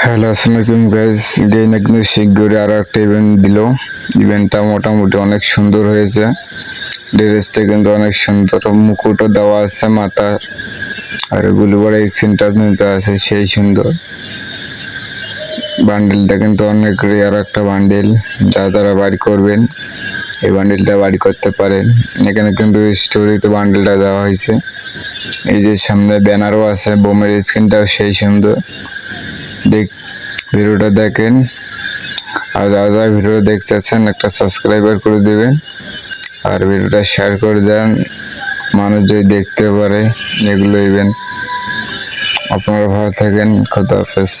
Hello আসসালামু আলাইকুম guys গেইনা কিন্তু শিগগিরই আরও একটা ইভেন্ট দিল। ইভেন্টটা মোটামুটি অনেক সুন্দর হয়েছে। ড্রেসটা কিন্তু অনেক সুন্দর। মুকুটও দেওয়া আছে মাথার। আর গুলিবড়া এক্সিনটা কিন্তু আছে সেই সুন্দর। বান্ডেলটা কিন্তু অনেক রেয়ার একটা বান্ডেল যা তারা বাড়ি করবেন এই বান্ডেলটা বাড়ি করতে পারেন। এখানে কিন্তু স্টোরিতে বান্ডেলটা দেওয়া হয়েছে। এই যে সামনে ব্যানারও আছে, বোমের স্ক্রিনটাও সেই সুন্দর। দেখ, ভিডিওটা দেখেন। আর যারা যারা ভিডিও দেখতেছেন, একটা সাবস্ক্রাইবার করে দেবেন। আর ভিডিওটা শেয়ার করে দেন। মানুষ যদি দেখতে পারে, এগুলো ইভেন্ট আপনারা ভালো থাকেন, খোদা হাফেজ।